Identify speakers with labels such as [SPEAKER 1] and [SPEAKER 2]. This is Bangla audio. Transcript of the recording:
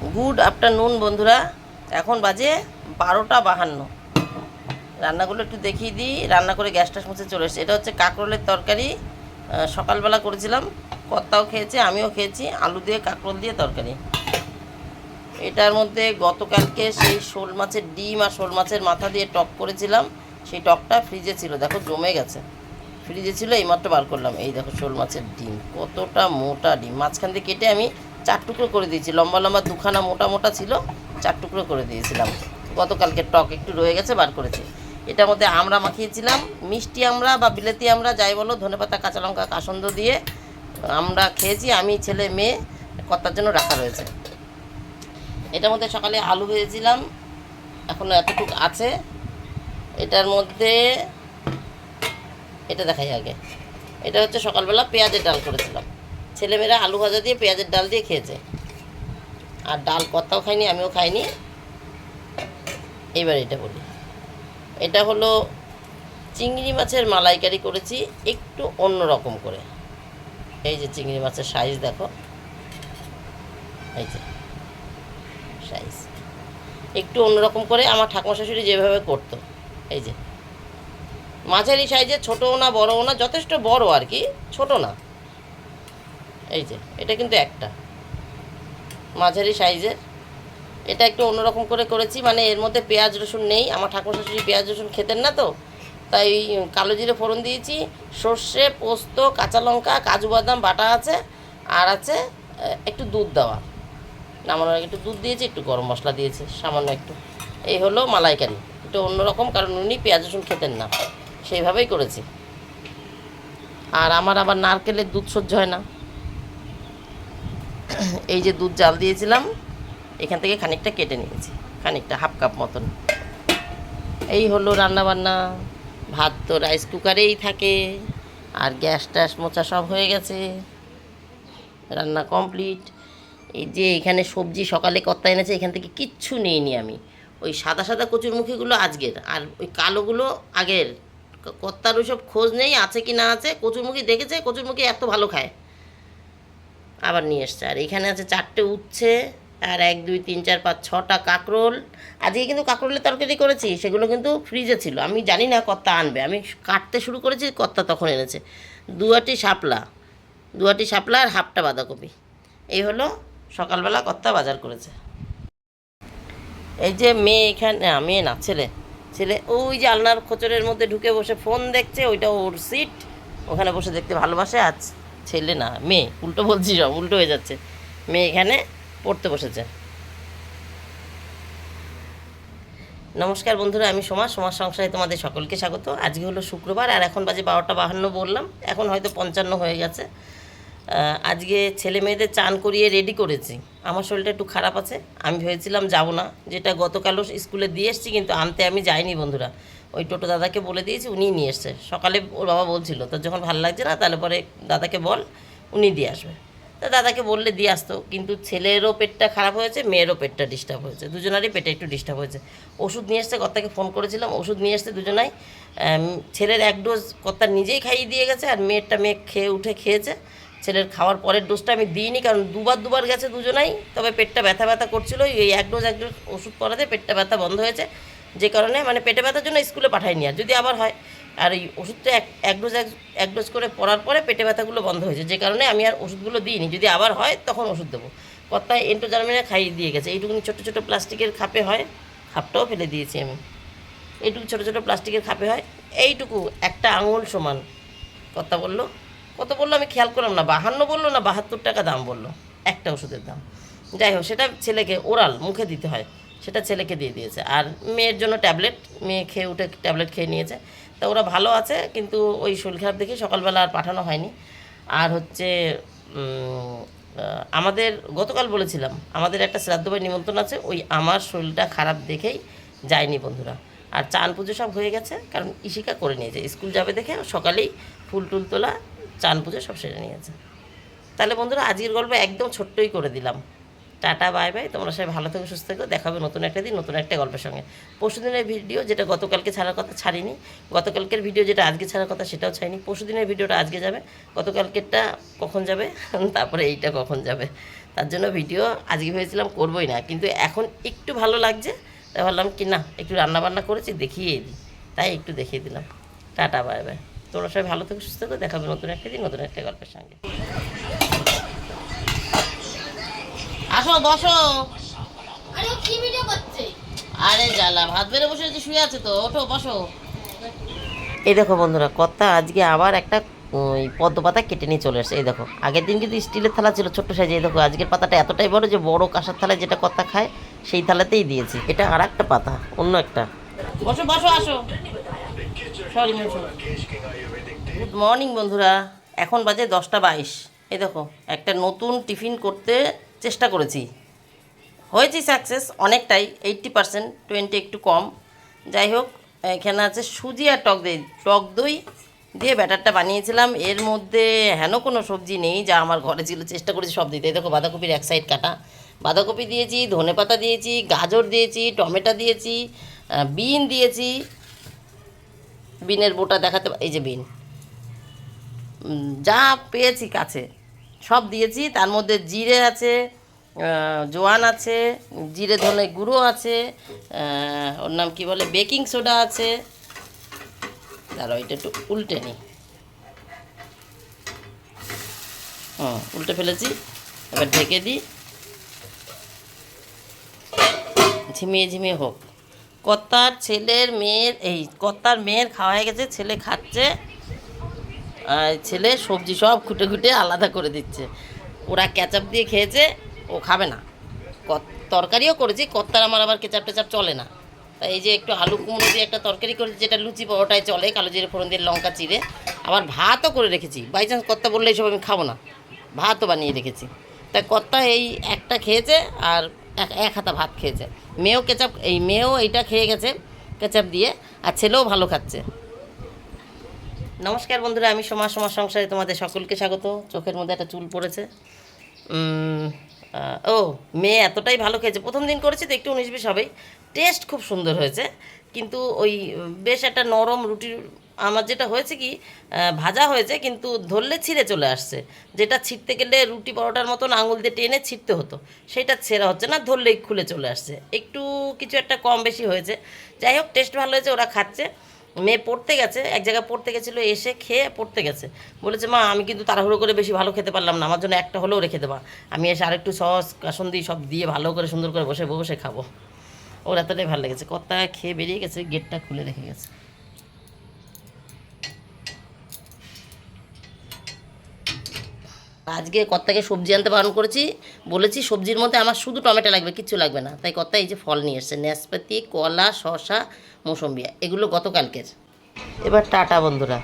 [SPEAKER 1] গুড আফটারনুন, বন্ধুরা। এখন বাজে বারোটা বাহান্ন। রান্নাগুলো একটু দেখিয়ে দিই। রান্না করে গ্যাসটা মুছে চলে এসেছে। এটা হচ্ছে কাঁকরোলের তরকারি। সকালবেলা করেছিলাম। কর্তাও খেয়েছে, আমিও খেয়েছি। আলু দিয়ে, কাঁকরোল দিয়ে তরকারি। এটার মধ্যে গতকালকে সেই শোল মাছের ডিম আর শোল মাছের মাথা দিয়ে টক করেছিলাম। সেই টকটা ফ্রিজে ছিল। দেখো, জমে গেছে। ফ্রিজে ছিল, এইমাত্র বার করলাম। এই দেখো, শোল মাছের ডিম। কতটা মোটা ডিম। মাঝখান দিয়ে কেটে আমি চার টুকরো করে দিয়েছি। লম্বা লম্বা দুখানা মোটা মোটা ছিল, চার টুকরো করে দিয়েছিলাম। গতকালকে টক একটু রয়ে গেছে, বার করেছি। এটার মধ্যে আমরা মাখিয়েছিলাম। মিষ্টি আমরা বা বিলেতি আমরা যাই বলো, ধনেপাতা, কাঁচা লঙ্কা, কাসন্দ দিয়ে আমরা খেয়েছি। আমি, ছেলে, মেয়ে, কর্তার জন্য রাখা রয়েছে। এটার মধ্যে সকালে আলু ভেজেছিলাম। এখনও এতটুকু আছে। এটার মধ্যে, এটা দেখাই আগে। এটা হচ্ছে সকালবেলা পেঁয়াজের ডাল করেছিলাম। ছেলেমেয়েরা আলু ভাজা দিয়ে পেঁয়াজের ডাল দিয়ে খেয়েছে। আর ডাল কত্তাও খাইনি, আমিও খাইনি। এইবার এটা বলি। এটা হলো চিংড়ি মাছের মালাইকারি করেছি একটু অন্য রকম করে। এই যে চিংড়ি মাছের সাইজ দেখো। এই যে সাইজ একটু অন্যরকম করে আমার ঠাকুমা শাশুড়ি যেভাবে করতো। এই যে মাঝারি সাইজে ছোটও না, বড়ও না, যথেষ্ট বড় আর কি, ছোট না। এই যে, এটা কিন্তু একটা। মাঝারি সাইজের। এটা একটু অন্যরকম করে করেছি মানে এর মধ্যে পেঁয়াজ রসুন নেই। আমার ঠাকুর শাশুড়ি পেঁয়াজ রসুন খেতেন না তো, তাই কালো জিরে ফোড়ন দিয়েছি, সর্ষে, পোস্ত, কাঁচা লঙ্কা, কাজু বাদাম, বাটা আছে, আর আছে একটু দুধ দেওয়া। নামানোর একটু দুধ দিয়েছি, একটু গরম মশলা দিয়েছি, সামান্য একটু। এই হলো মালাইকারি। একটু অন্যরকম, কারণ উনি পেঁয়াজ রসুন খেতেন না। সেইভাবেই করেছি। আর আমার আবার নারকেলের দুধ সহ্য হয় না। এই যে দুধ জাল দিয়েছিলাম, এখান থেকে খানিকটা কেটে নিয়েছি, খানিকটা হাফ কাপ মতন। এই হলো রান্না বান্না ভাত তো রাইস কুকারেই থাকে, আর গ্যাস ট্যাস মোচা সব হয়ে গেছে, রান্না কমপ্লিট এই যে এখানে সবজি সকালে কর্তা এনেছে, এখান থেকে কিচ্ছু নিইনি আমি। ওই সাদা সাদা কচুরমুখীগুলো আজকের, আর ওই কালোগুলো আগের। ক- কর্তার ওইসব খোঁজ নেই, আছে কি না আছে, কচুরমুখী দেখেছে? কচুরমুখী এত ভালো খায়। আবার নিয়ে এসছে। আর এখানে আছে চারটে উচ্ছে আর এক, দুই, তিন, চার, পাঁচ, ছটা কাঁকরোল। আজকে কিন্তু কাঁকরোলের তরকারি করেছি, সেগুলো কিন্তু ফ্রিজে ছিল। আমি জানি না কর্তা আনবে। আমি কাটতে শুরু করেছি কর্তা তখন এনেছে। দুয়াটি শাপলা দুয়াটি শাপলা আর হাফটা বাঁধাকপি। এই হলো সকালবেলা কর্তা বাজার করেছে। এই যে মেয়ে এখানে মেয়ে না, ছেলে। ছেলে ওই যে আলনার খোচরের মধ্যে ঢুকে বসে ফোন দেখছে, ওইটা ওর সিট ওখানে বসে দেখতে ভালোবাসে আজ। ছেলে না, মেয়ে। উল্টো বলছি সব, উল্টো হয়ে যাচ্ছে। মেয়ে এখানে পড়তে বসেছে। নমস্কার বন্ধুরা, আমি সোমা, সোমার সংসারে তোমাদের সকলকে স্বাগত। আজকে হলো শুক্রবার, আর এখন বাজে বারোটা বাহান্ন বললাম। এখন হয়তো পঞ্চান্ন হয়ে গেছে। আজকে ছেলে মেয়েদের চান করিয়ে রেডি করেছি। আমার শরীরটা একটু খারাপ আছে, আমি ভেবেছিলাম যাব না। যেটা গতকালও স্কুলে দিয়ে এসেছি, কিন্তু আনতে আমি যাইনি বন্ধুরা। ওই টোটো দাদাকে বলে দিয়েছি, উনিই নিয়ে এসছে। সকালে ওর বাবা বলছিল তো যখন ভালো লাগছে না, তাহলে পরে দাদাকে বল, উনি দিয়ে আসবে। তা দাদাকে বললে দিয়ে আসতো, কিন্তু ছেলেরও পেটটা খারাপ হয়েছে, মেয়েরও পেটটা ডিস্টার্ব হয়েছে। দুজনারই পেটে একটু ডিস্টার্ব হয়েছে। ওষুধ নিয়ে এসছে, কর্তাকে ফোন করেছিলাম, ওষুধ নিয়ে এসছে দুজনাই। ছেলের এক ডোজ কর্তা নিজেই খাইয়ে দিয়ে গেছে, আর মেয়েরটা মেয়ে খেয়ে, উঠে খেয়েছে। ছেলের খাওয়ার পরের ডোজটা আমি দিইনি, কারণ দুবার দুবার গেছে দুজনাই, তবে পেটটা ব্যথা ব্যথা করছিল, এই এক ডোজ এক ডোজ ওষুধ করাতে পেটটা ব্যথা বন্ধ হয়েছে। যে কারণে মানে পেটে ব্যথার জন্য স্কুলে পাঠাইনি আর যদি আবার হয়, আর এই ওষুধটা এক এক ডোজ এক ডোজ করে পড়ার পরে পেটে ব্যথাগুলো বন্ধ হয়েছে, যে কারণে আমি আর ওষুধগুলো দিইনি, যদি আবার হয় তখন ওষুধ দেবো। কর্তায় এন্টোজার্মিনা খাইয়ে দিয়ে গেছে, এইটুকুনি ছোটো ছোটো প্লাস্টিকের খাপে হয়, খাপটাও ফেলে দিয়েছি আমি। এইটুকু ছোটো ছোটো প্লাস্টিকের খাপে হয়, এইটুকু একটা আঙুল সমান, কর্তা বলল। কত বলল, আমি খেয়াল করলাম না, বাহান্ন বলল না, বাহাত্তর টাকা দাম বলল, একটা ওষুধের দাম। যাই হোক, সেটা ছেলেকে ওরাল মুখে দিতে হয়, সেটা ছেলেকে দিয়ে দিয়েছে। আর মেয়ের জন্য ট্যাবলেট, মেয়ে খেয়ে উঠে ট্যাবলেট খেয়ে নিয়েছে। তা ওরা ভালো আছে, কিন্তু ওই শরীর খারাপ দেখে সকালবেলা আর পাঠানো হয়নি। আর হচ্ছে আমাদের গতকাল বলেছিলাম, আমাদের একটা শ্রাদ্ধবাই নিমন্ত্রণ আছে, ওই আমার শরীরটা খারাপ দেখেই যায়নি বন্ধুরা। আর চান পুজো সব হয়ে গেছে, কারণ ইশিকা করে নিয়েছে। স্কুল যাবে দেখে সকালেই ফুল টুল তোলা চান পুজো সব সেরে নিয়েছে। তাহলে বন্ধুরা, আজকের গল্প একদম ছোট্টই করে দিলাম। Tata, bye bye. তোমরা সবাই ভালো থেকো, সুস্থ থেকো। দেখাবে নতুন একটা দিন, নতুন একটা গল্পের সঙ্গে। পরশুদিনের ভিডিও যেটা গতকালকে ছাড়ার কথা ছাড়িনি, গতকালকের ভিডিও যেটা আজকে ছাড়ার কথা সেটাও ছাড়িনি। পরশুদিনের ভিডিওটা আজকে যাবে। গতকালকেরটা কখন যাবে? তারপরে এইটা কখন যাবে? তার জন্য ভিডিও আজকে ভেবেছিলাম করবোই না। কিন্তু এখন একটু ভালো লাগছে, তাই ভাবলাম কি না, একটু রান্না বান্না করেছি দেখিয়ে দিই। তাই একটু দেখিয়ে দিলাম। Tata, bye bye. তোমরা সবাই ভালো থেকো সুস্থ থেকো দেখাবে নতুন একটা দিন নতুন একটা গল্পের সঙ্গে। আসো বসো।
[SPEAKER 2] আরে কি ভিডিও করছে?
[SPEAKER 1] আরে জ্বালা ভাত বেড়ে বসে যে শুয়ে আছে তো ওঠো বসো। এই দেখো বন্ধুরা কর্তা আজকে আবার একটা ওই পদ্ম পাতা কেটে নিয়ে চলে আসছে। এই দেখো আগের দিন কিন্তু স্টিলের থালা ছিল ছোট্ট সাইজে এই দেখো আজকের পাতাটা এতটাই বড় যে বড় কাঁসার থালায় যেটা কর্তা খায় সেই থালাতেই দিয়েছি। এটা আর একটা পাতা অন্য একটা। বসো বসো আসো। সরি গুড মর্নিং বন্ধুরা। এখন বাজে দশটা বাইশ। এই দেখো, একটা নতুন টিফিন করতে চেষ্টা করেছি। হয়েছি সাকসেস অনেকটাই এইট্টি পার্সেন্ট টোয়েন্টি একটু কম। যাই হোক, এখানে আছে সুজি আর টক দই। টক দই দিয়ে ব্যাটারটা বানিয়েছিলাম। এর মধ্যে হেন কোনো সবজি নেই, যা আমার ঘরে ছিল, চেষ্টা করেছি সব দিতে। দেখো, বাঁধাকপির এক সাইড কাটা। বাঁধাকপি দিয়েছি ধনে পাতা দিয়েছি, গাজর দিয়েছি, টমেটো দিয়েছি বিন দিয়েছি। বিনের বোটা দেখাতে এই যে বিন। যা পেয়েছি কাছে, সব দিয়েছি। তার মধ্যে জিরে আছে জোয়ান আছে, জিরে ধনে গুঁড়ো আছে ওর নাম কি বলে, বেকিং সোডা আছে। দাঁড়াও ওইটা একটু উল্টে নিই হুম, উল্টে ফেলেছি। এবার ঢেকে দিই। ঝিমিয়ে ঝিমিয়ে হোক। কর্তার ছেলের মেয়ের, এই কর্তার মেয়ের খাওয়া হয়ে গেছে, ছেলে খাচ্ছে, আর ছেলে সবজি সব খুঁটে খুঁটে আলাদা করে দিচ্ছে। ওরা ক্যাচাপ দিয়ে খেয়েছে, ও খাবে না। তরকারিও করেছি, কর্তার আমার আবার কেচাপ টেচাপ চলে না। তাই এই যে একটু আলু কুমড়ো দিয়ে একটা তরকারি করেছি যেটা লুচি পরোটায় চলে, কালো জিরে ফোড়ন দিয়ে লঙ্কা চিড়ে, আবার ভাতও করে রেখেছি। বাই চান্স কর্তা বললে, এইসব আমি খাব না। ভাতও বানিয়ে রেখেছি। তাই কর্তা এই একটা খেয়েছে, আর এক এক হাতা ভাত খেয়েছে। মেয়েও কেচাপ, এই মেয়েও এইটা খেয়ে গেছে, কেচাপ দিয়ে, আর ছেলেও ভালো খাচ্ছে। নমস্কার বন্ধুরা, আমি সমাজ সমাজ সংসারে তোমাদের সকলকে স্বাগত। চোখের মধ্যে একটা চুল পড়েছে। ও, মেয়ে এতটাই ভালো খেয়েছে। প্রথম দিন করেছি তো একটু উনিশ বিশ হবেই। টেস্ট খুব সুন্দর হয়েছে। কিন্তু ওই বেশ একটা নরম রুটির আমার যেটা হয়েছে কি ভাজা হয়েছে, কিন্তু ধরলে ছিঁড়ে চলে আসছে। যেটা ছিঁড়তে গেলে রুটি পরোটার মতন আঙুল দিয়ে টেনে ছিঁড়তে হতো। সেটা ছেঁড়া হচ্ছে না, ধরলেই খুলে চলে আসছে। একটু কিছু একটা কম বেশি হয়েছে। যাই হোক টেস্ট ভালো হয়েছে, ওরা খাচ্ছে। মেয়ে পড়তে গেছে, এক জায়গায় পড়তে গেছিল, এসে খেয়ে পড়তে গেছে। বলেছে, মা, আমি কিন্তু তাড়াহুড়ো করে বেশি ভালো খেতে পারলাম না, আমার জন্য একটা হলেও রেখে দেবা আমি এসে আরেকটু সস কাসন্দি সব দিয়ে ভালো করে সুন্দর করে বসে বসে খাব। ওরা এতটাই ভালো লেগেছে। কর্তা খেয়ে বেরিয়ে গেছে, গেটটা খুলে রেখে গেছে। আজকে কর্তাকে সবজি আনতে বারণ করেছি, বলেছি সবজির মধ্যে আমার শুধু টমেটো লাগবে, কিচ্ছু লাগবে না। তাই কর্তা এই যে ফল নিয়ে এসছে ন্যাসপাতি কলা, শসা, মৌসম্বি, এগুলো গতকালকের। এবার টাটা বন্ধুরা।